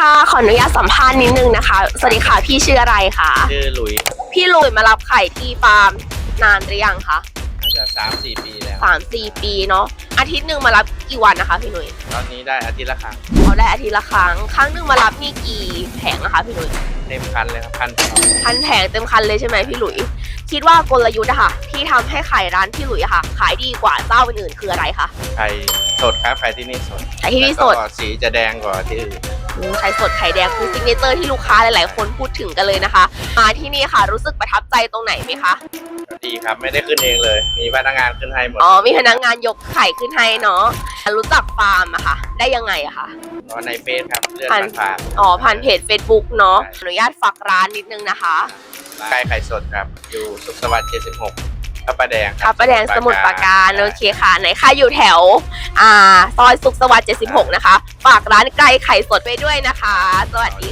ค่ะ ขออนุญาตสัมภาษณ์นิดนึงนะคะ สวัสดีค่ะ พี่ชื่ออะไรคะ ชื่อหลุยพี่ลุยมารับไข่ที่ฟาร์มนานหรือยังคะน่าจะสามสี่ปีแล้ว สามสี่ปีเนาะ อาทิตย์หนึ่งมารับกี่วันนะคะพี่หนุ่ยตอนนี้ได้อาทิตย์ละครั้งเราได้อาทิตย์ละครั้ง ครั้งหนึ่งมารับนี่กี่แผงนะคะพี่หนุ่ยเต็มคันเลยครับพันสองพันแผงเต็มคันเลยใช่ไหมพี่หลุย คิดว่ากลยุทธ์อะค่ะ ที่ทำให้ไข่ร้านพี่หลุยอะค่ะ ขายดีกว่าเจ้าอื่นๆคืออะไรคะ ไข่สดครับไข่ที่นี่สดไข่ที่นี่สด แล้วก็สีจะแดงกว่าที่อื่นอืม ไข่สดไข่แดงคือซิกเนเจอร์ที่ลูกค้าหลาย ๆ คนพูดถึงกันเลยนะคะ มาที่นี่ค่ะรู้สึกประทับใจตรงไหนไหมคะก็ดีครับไม่ได้ขึ้นเองเลย มีพนักงานขึ้นให้หมดอ๋อมีพนักงานยกไข่ขึ้นให้เนาะรู้จักฟาร์มอะค่ะ ได้ยังไงอะคะก็ในเฟซครับเลื่อนผ่านผ่านอ๋อผ่านเพจ Facebook เนาะใช่อนุญาตฝากร้านนิดนึงนะคะๆไก่ไข่สดครับ อยู่สุขสวัสดิ์76 พระประแดงคครัรับบประแดงสมุทรปราการโอเคค่ะไหนค่ะอยู่แถว อ่าซอยสุขสวัสดิ์76 นะคะฝากร้านไก่ไข่สดไปด้วยนะคะ สวัสดี